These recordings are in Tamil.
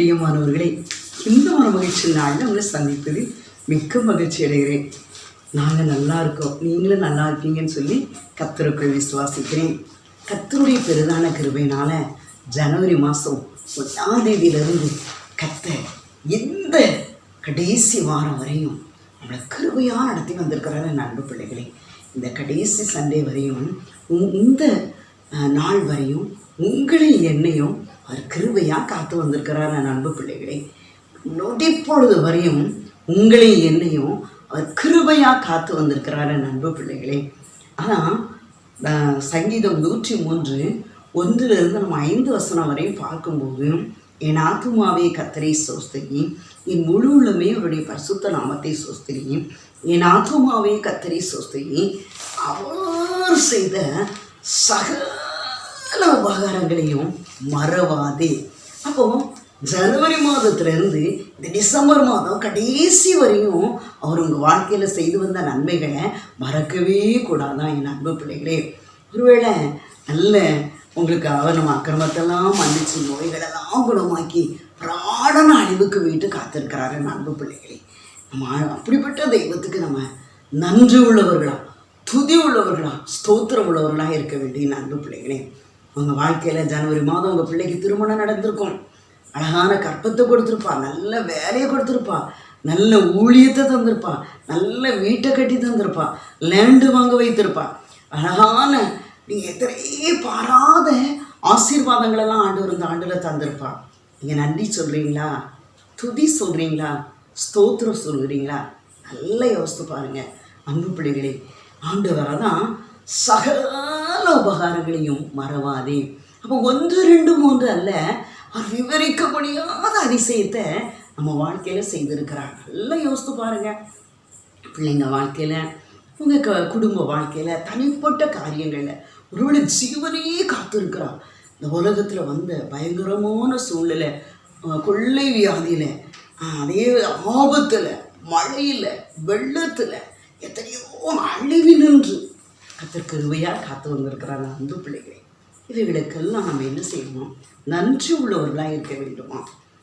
பிரியமானவர்களே இந்த ஒரு மகிழ்ச்சி நாளில் உங்களை சந்திப்பது மிக்க மகிழ்ச்சி அடைகிறேன். நாங்கள் நல்லா இருக்கோம். நீங்களும் நல்லா இருக்கீங்கன்னு சொல்லி கத்தருக்குள் விசுவாசிக்கிறேன். கத்தருடைய பெரிதான கிருபையினால் ஜனவரி மாதம் ஒன்றாம் தேதியிலிருந்து கத்த எந்த கடைசி வாரம் வரையும் நம்மளை கிருபையாக நடத்தி வந்திருக்கிறாரு என் அன்பு பிள்ளைகளே. இந்த கடைசி சண்டே வரையும் உ- இந்த நாள் வரையும் உங்களையும் என்னையும் அவர் கிருபையாக காத்து வந்திருக்கிறார் என் அன்பு பிள்ளைகளே. நொடிப்பொழுது வரையும் உங்களையும் என்னையும் அவர் கிருபையாக காத்து வந்திருக்கிறார் என் அன்பு பிள்ளைகளே. ஆனால் சங்கீதம் நூற்றி மூன்று ஒன்றிலிருந்து நம்ம ஐந்து வசனம் வரையும் பார்க்கும்போது என் ஆத்துமாவே கத்தரை சோஸ்திரி என் முழு உள்ளமே அவருடைய பரிசுத்த நாமத்தை சோஸ்திரி என் ஆத்துமாவே கத்தரை சோஸ்திரி. அவர் செய்த சகல உபகாரங்களையும் மறவாதே. அப்போ ஜனவரி மாதத்துலேருந்து இந்த டிசம்பர் மாதம் கடைசி வரையும் அவர் உங்கள் வாழ்க்கையில் செய்து வந்த நன்மைகளை மறக்கவே கூடாதான் என் அன்பு பிள்ளைகளே? ஒருவேளை நல்ல உங்களுக்கு அவர் நம்ம அக்கிரமத்தெல்லாம் மன்னிச்சு நோய்களெல்லாம் குணமாக்கி பிராடன அழிவுக்கு வீட்டு காத்திருக்கிறாரு என் அன்பு பிள்ளைகளே. நம்ம அப்படிப்பட்ட தெய்வத்துக்கு நம்ம நன்றி உள்ளவர்களா துதி உள்ளவர்களா ஸ்தோத்திரம் உள்ளவர்களா இருக்க வேண்டிய அன்பு பிள்ளைகளே. உங்கள் வாழ்க்கையில் ஜனவரி மாதம் உங்கள் பிள்ளைக்கு திருமணம் நடந்திருக்கும். அழகான கற்பத்தை கொடுத்துருப்பா. நல்ல வேலையை கொடுத்துருப்பா. நல்ல ஊழியத்தை தந்திருப்பா. நல்ல வீட்டை கட்டி தந்திருப்பா. லேண்டு வாங்க வைத்திருப்பா. அழகான நீங்கள் எத்தனையே பாராத ஆசீர்வாதங்களெல்லாம் ஆண்டு இருந்த ஆண்டில் தந்திருப்பா. நீங்கள் நன்றி சொல்கிறீங்களா துதி சொல்கிறீங்களா ஸ்தோத்திரம் சொல்கிறீங்களா நல்லா யோசித்து பாருங்க அன்பு பிள்ளைகளே. ஆண்டவரை தான் சகல உபகாரங்களையும் மறவாதே. அப்போ ஒன்று ரெண்டு மூன்று அல்ல அவர் விவரிக்க முடியாத அதிசயத்தை நம்ம வாழ்க்கையில் செய்திருக்கிறார். நல்லா யோசித்து பாருங்க. பிள்ளைங்க வாழ்க்கையில் உங்கள் க குடும்ப வாழ்க்கையில் தனிப்பட்ட காரியங்களில் ஒருவேளை ஜீவனையே காத்திருக்கிறார். இந்த உலகத்தில் வந்த பயங்கரமான சூழ்நிலை கொள்ளை வியாதியில் அதே ஆபத்தில் மழையில் வெள்ளத்தில் எத்தனையோ அழிவு நின்று கத்தர் காத்து வந்திருக்கிறாங்க அன்பு பிள்ளைகளே. இவைகளுக்கெல்லாம் நம்ம என்ன செய்யணும்? நன்றி உள்ளவர்களாக இருக்க வேண்டுமா?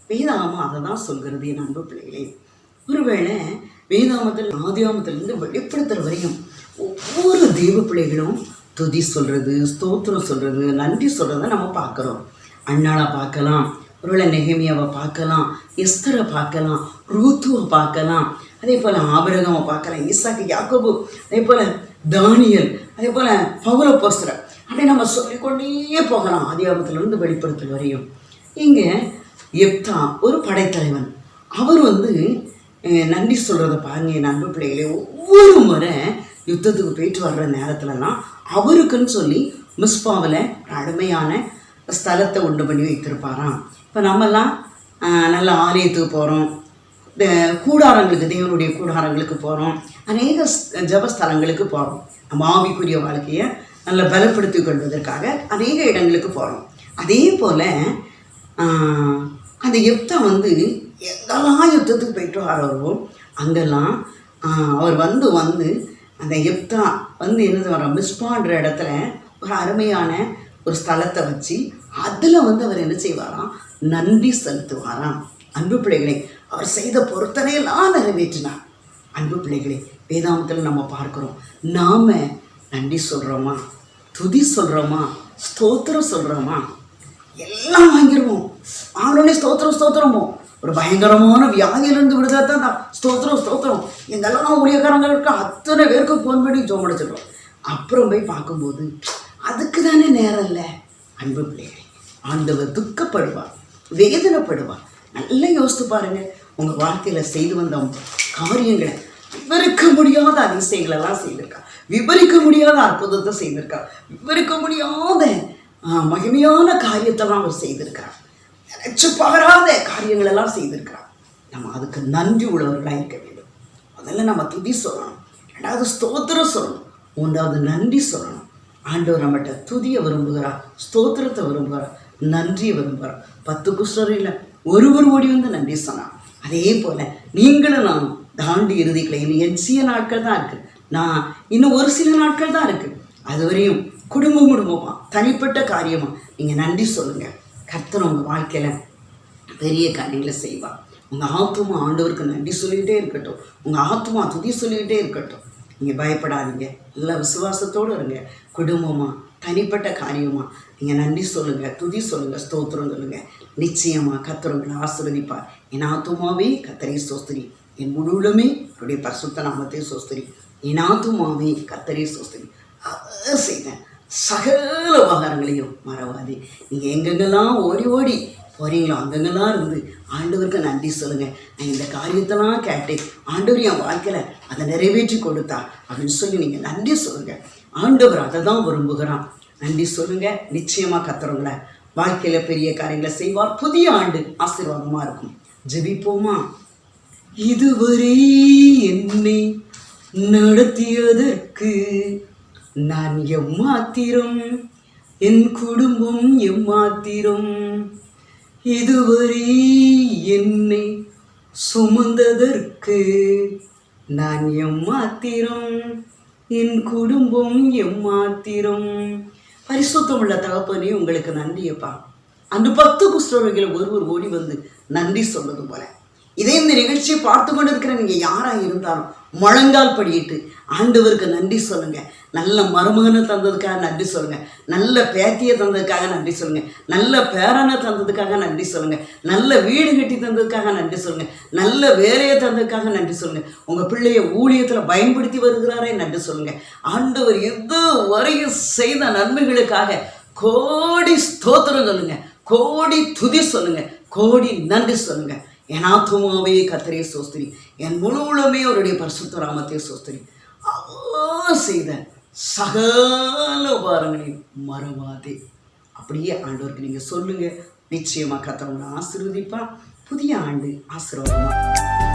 வேதாமம் அதை தான் சொல்கிறது என் அன்பு பிள்ளைகளே. ஒருவேளை வேதாமத்தில் ஆதியாமத்திலிருந்து வெளிப்படுத்துகிற வரையும் ஒவ்வொரு தெய்வ பிள்ளைகளும் துதி சொல்கிறது ஸ்தோத்திரம் சொல்கிறது நன்றி சொல்கிறத நம்ம பார்க்குறோம். அண்ணாளை பார்க்கலாம் ஒருவேளை நெகமியாவை பார்க்கலாம் எஸ்தரை பார்க்கலாம் ரூத்துவை பார்க்கலாம் அதே போல் ஆபிரகாமை பார்க்கலாம் ஈசாக்கு யாக்கோபு அதே போல் தானியல். அதே போல் பவுல போஸ்தர அப்படியே நம்ம சொல்லிக்கொண்டே போகலாம் அதிகாபத்திலிருந்து வெளிப்படுத்தல் வரையும். இங்கே எப்தா ஒரு படைத்தலைவன். அவர் வந்து நன்றி சொல்கிறத பாருங்க என் அன்பு பிள்ளைகளே. ஒவ்வொரு முறை யுத்தத்துக்கு போயிட்டு வர்ற நேரத்துலலாம் அவருக்குன்னு சொல்லி மிஸ்பாவில் ஒரு அருமையான ஸ்தலத்தை உண்டு பண்ணி வைத்திருப்பாராம். இப்போ நம்மெல்லாம் நல்ல ஆலயத்துக்கு போகிறோம் கூடாரங்களுக்கு தேவனுடைய கூடாரங்களுக்கு போகிறோம் அநேக ஜபஸ்தலங்களுக்கு போகிறோம் நம்ம ஆவிக்குரிய வாழ்க்கையை நல்ல பலப்படுத்திக் கொள்வதற்காக அநேக இடங்களுக்கு போகிறோம் அதே போல் அந்த யுத்தம் வந்து எங்கெல்லாம் யுத்தத்துக்கு போயிட்டு வரவோ அங்கெல்லாம் அவர் வந்து வந்து அந்த யுத்தா வந்து என்னது வர மிஸ்பான்ற இடத்துல ஒரு அருமையான ஒரு ஸ்தலத்தை வச்சு அதில் வந்து அவர் என்ன செய்வாராம்? நன்றி செலுத்துவாராம். அன்பு பிள்ளைகளை அவர் செய்த பொருத்தனையெல்லாம் நிறைவேற்றினார். அன்பு பிள்ளைகளே வேதாந்தத்தில் நம்ம பார்க்குறோம். நாம் நன்றி சொல்கிறோமா துதி சொல்கிறோமா ஸ்தோத்திரம் சொல்கிறோமா எல்லாம் வாங்கிடுவோம் ஆனோடனே ஸ்தோத்திரம் ஸ்தோத்திரமோ? ஒரு பயங்கரமான வியாதியிலிருந்து விடுதலை தான் தான் ஸ்தோத்திரம் ஸ்தோத்திரம். எங்கெல்லாம் ஊழியக்காரங்களுக்கு அத்தனை பேருக்கு ஃபோன் பண்ணி ஜோம் அடிச்சிடுறோம் அப்புறம் போய் பார்க்கும்போது அதுக்கு தானே நேரம் இல்லை. அன்பு பிள்ளைகளே ஆண்டவர் துக்கப்படுவார் வேதனைப்படுவார். நல்லா யோசித்து பாருங்க. உங்கள் வாழ்க்கையில் செய்து வந்த காரியங்களை விவரிக்க முடியாத அதிசயங்களெல்லாம் செய்திருக்கா. விவரிக்க முடியாத அற்புதத்தை செய்திருக்கா. விவரிக்க முடியாத மகிமையான காரியத்தெல்லாம் அவர் செய்திருக்கிறார் நினைச்சு பாராத காரியங்களெல்லாம் செய்திருக்கிறார் நம்ம அதுக்கு நன்றி உள்ளவர்களாக இருக்க வேண்டும். முதல்ல நம்ம துதி சொல்லணும். ரெண்டாவது ஸ்தோத்திரம் சொல்லணும். மூன்றாவது நன்றி சொல்லணும். ஆண்டவர் நம்மகிட்ட துதியை விரும்புகிறார் ஸ்தோத்திரத்தை விரும்புகிறார் நன்றியை விரும்புகிறார். பத்து குஷ்டரில் ஒருவர் ஓடி வந்து நன்றி சொன்னார். அதே போல் நீங்களும் நான் தாண்டி இறுதிக்கலை இன்னும் என் சில நாட்கள் தான் இருக்குது நான் இன்னும் ஒரு சில நாட்கள் தான் இருக்குது அது வரையும் குடும்பம் குடும்பமாக தனிப்பட்ட காரியமாக நீங்கள் நன்றி சொல்லுங்கள் கர்த்தர் உங்கள் வாழ்க்கையில் பெரிய காரியங்களை செய்வாள் உங்கள் ஆத்துமா ஆண்டவருக்கு நன்றி சொல்லிக்கிட்டே இருக்கட்டும். உங்கள் ஆத்துமா துதி சொல்லிக்கிட்டே இருக்கட்டும். நீங்கள் பயப்படாதீங்க. எல்லாம் விசுவாசத்தோடு இருங்க. குடும்பமாக தனிப்பட்ட காரியமாக நீங்கள் நன்றி சொல்லுங்கள் துதி சொல்லுங்கள் ஸ்தோத்திரம் சொல்லுங்கள் நிச்சயமாக கத்திரங்களை ஆசீர்வதிப்பார். என் ஆத்துமாவே கத்தரை சோஸ்திரி. என் முழுவதுமே அவருடைய பரிசுத்த நாமத்தை சோஸ்திரி. என் ஆத்துமாவே கத்தரை சோஸ்திரி. அவர் செய்த சகல உபகாரங்களையும் மறவாதே. நீங்கள் எங்கெங்கெல்லாம் ஓடி ஓடி போகிறீங்களோ அங்கங்கெல்லாம் இருந்து ஆண்டவருக்கு நன்றி சொல்லுங்கள் நான் இந்த காரியத்தெல்லாம் கேட்டு ஆண்டவர் என் வாழ்க்கையில் அதை நிறைவேற்றி கொடுத்தா அப்படின்னு சொல்லி நீங்கள் நன்றி சொல்லுங்கள் ஆண்டவர் அதை தான் விரும்புகிறான். நன்றி சொல்லுங்க. நிச்சயமாக கத்துறவங்கள வாழ்க்கையில் பெரிய காரியங்களை செய்வார். புதிய ஆண்டு ஆசீர்வாதமாக இருக்கும். ஜெபிப்போமா? இதுவரை என்னை நடத்தியதற்கு நான் எம்மாத்திரம் என் குடும்பம் எம்மாத்திரம். இதுவரை என்னை சுமந்ததற்கு நான் எம்மாத்திரம் என் குடும்பம் எம்மாத்திரம். பரிசுத்தம் உள்ள தகப்பனே உங்களுக்கு நன்றியப்பா. அந்த பத்து குஷ்டரோகிகள் ஒருவர் ஓடி வந்து நன்றி சொன்னது போல. இதே இந்த நிகழ்ச்சியை பார்த்து கொண்டு இருக்கிற நீங்கள் யாராக இருந்தாலும் முழங்கால் படியிட்டு ஆண்டவருக்கு நன்றி சொல்லுங்க. நல்ல மருமகனை தந்ததுக்காக நன்றி சொல்லுங்க. நல்ல பேத்தியை தந்ததுக்காக நன்றி சொல்லுங்க. நல்ல பேரனை தந்ததுக்காக நன்றி சொல்லுங்க. நல்ல வீடு கட்டி தந்ததுக்காக நன்றி சொல்லுங்க. நல்ல வேலையை தந்ததுக்காக நன்றி சொல்லுங்க. உங்க பிள்ளைய ஊழியத்தில் பயன்படுத்தி வருகிறாரே நன்றி சொல்லுங்க. ஆண்டவர் இது வரையும் செய்த நன்மைகளுக்காக கோடி ஸ்தோத்திரம் சொல்லுங்க. கோடி துதி சொல்லுங்க. கோடி நன்றி சொல்லுங்க. என் ஆத்துமாவே கத்தரே சோஸ்திரி. என் முழுவலுமே அவருடைய பரிசுத்த ராமத்தை சோஸ்திரி. அவர் செய்த சகல உபாரங்களையும் மறவாதே. அப்படியே ஆண்டவருக்கு நீங்கள் சொல்லுங்கள் நிச்சயமாக கத்தவங்களை ஆசீர்வதிப்பா புதிய ஆண்டு ஆசீர்வாதமாக